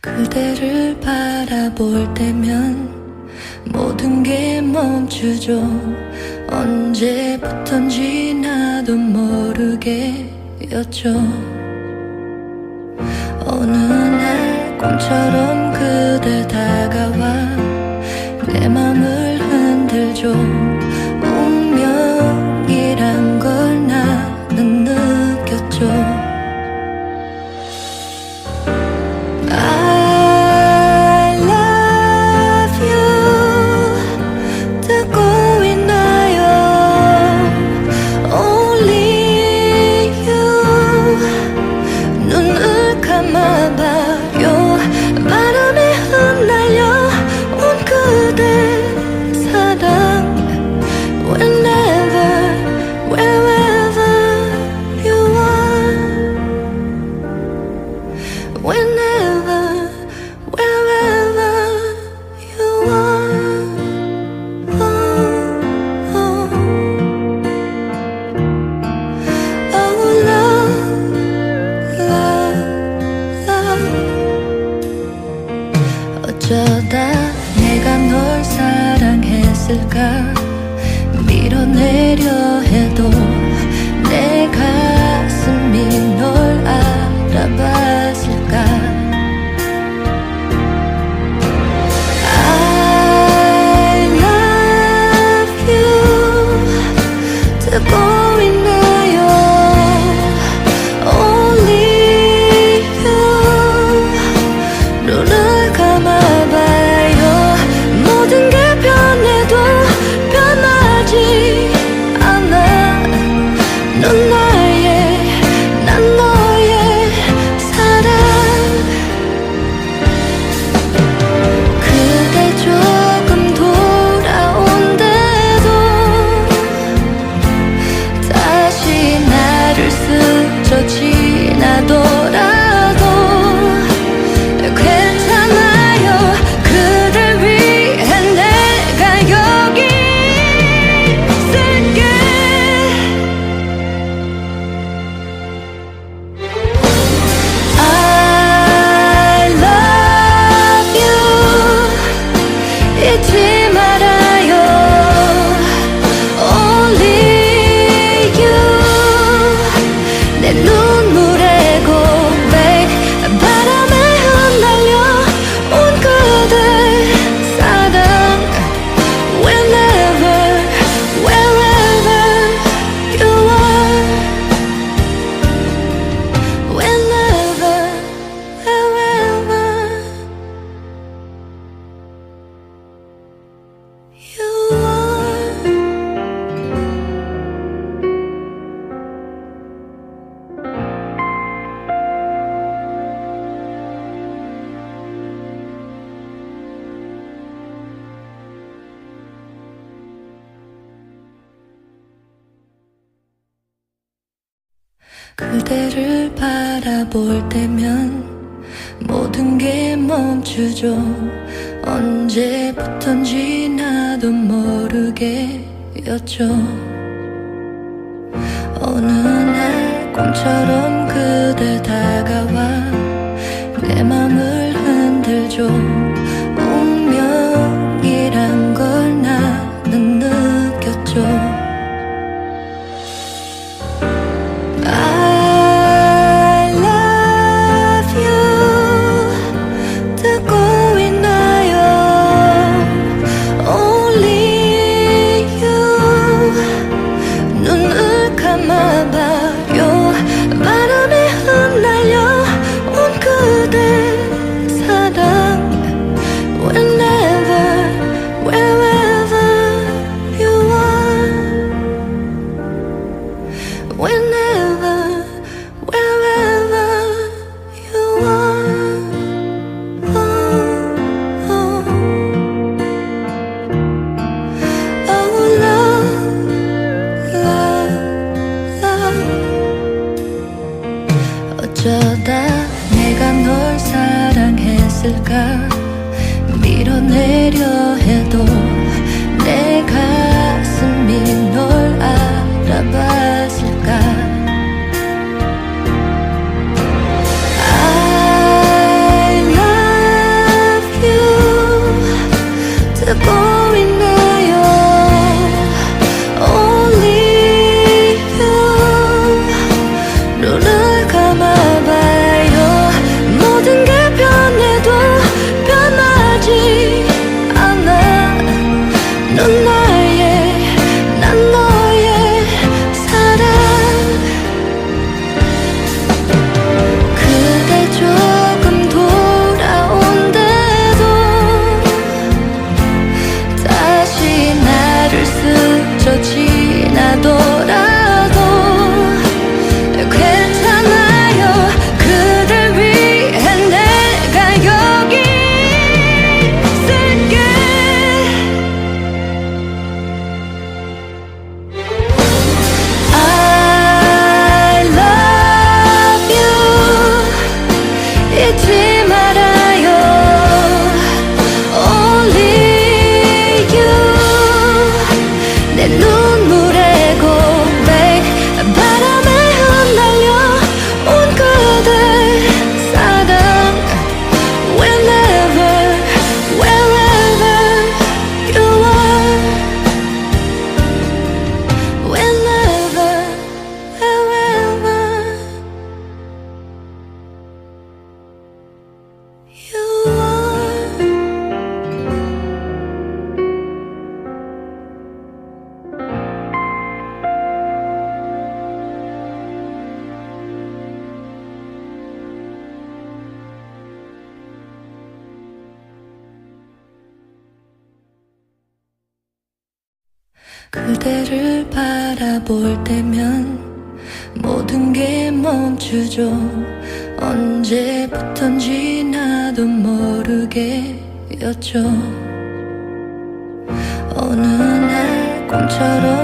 그대를 바라볼 때면 모든 게 멈추죠. 언제부턴지 나도 모르게였죠. 어느 날 꿈처럼 그대 다가와 있을까? 밀어내려. 볼 때면 모든 게 멈추죠. 언제부턴지 나도 모르게였죠. 어느 날 꿈처럼 그대 다가와 내 맘을 흔들죠. 그대를 바라볼 때면 모든 게 멈추죠. 언제부턴지 나도 모르게였죠. 어느 날 꿈처럼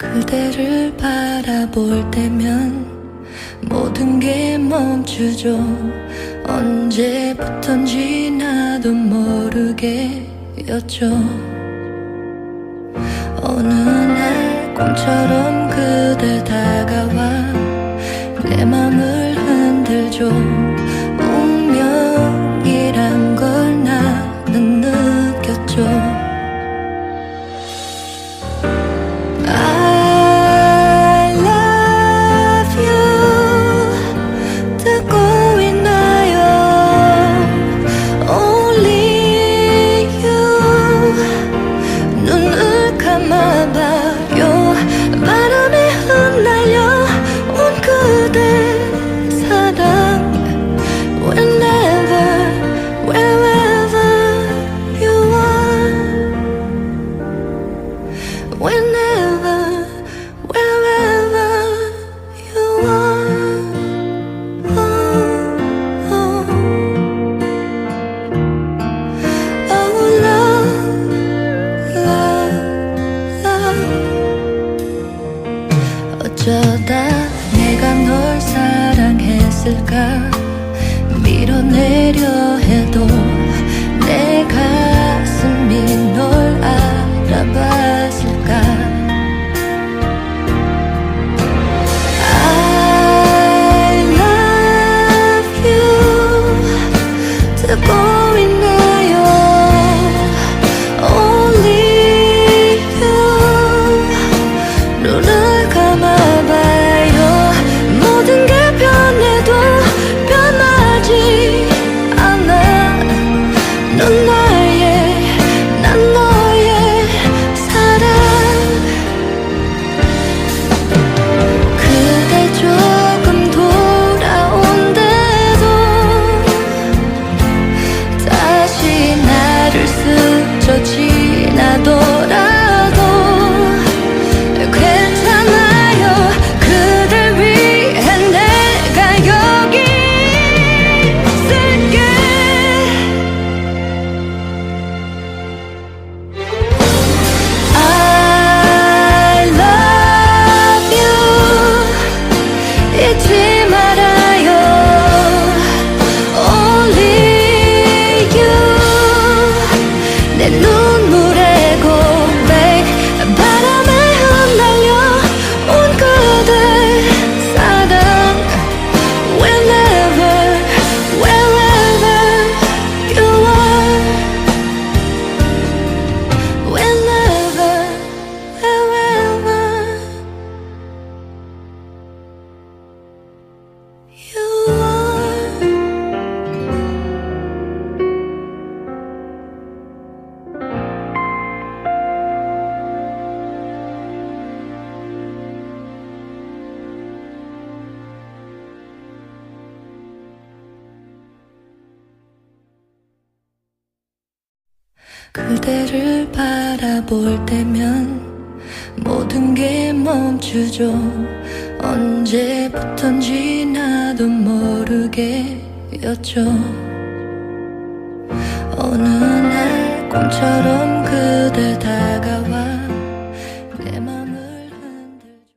그대를 바라볼 때면 모든 게 멈추죠. 언제부턴지 나도 모르게였죠. 어느 날 꿈처럼 그대 다가와 내 맘을 흔들죠. 그대를 바라볼 때면 모든 게 멈추죠. 언제부턴지 나도 모르게였죠. 어느 날 꿈처럼 그대 다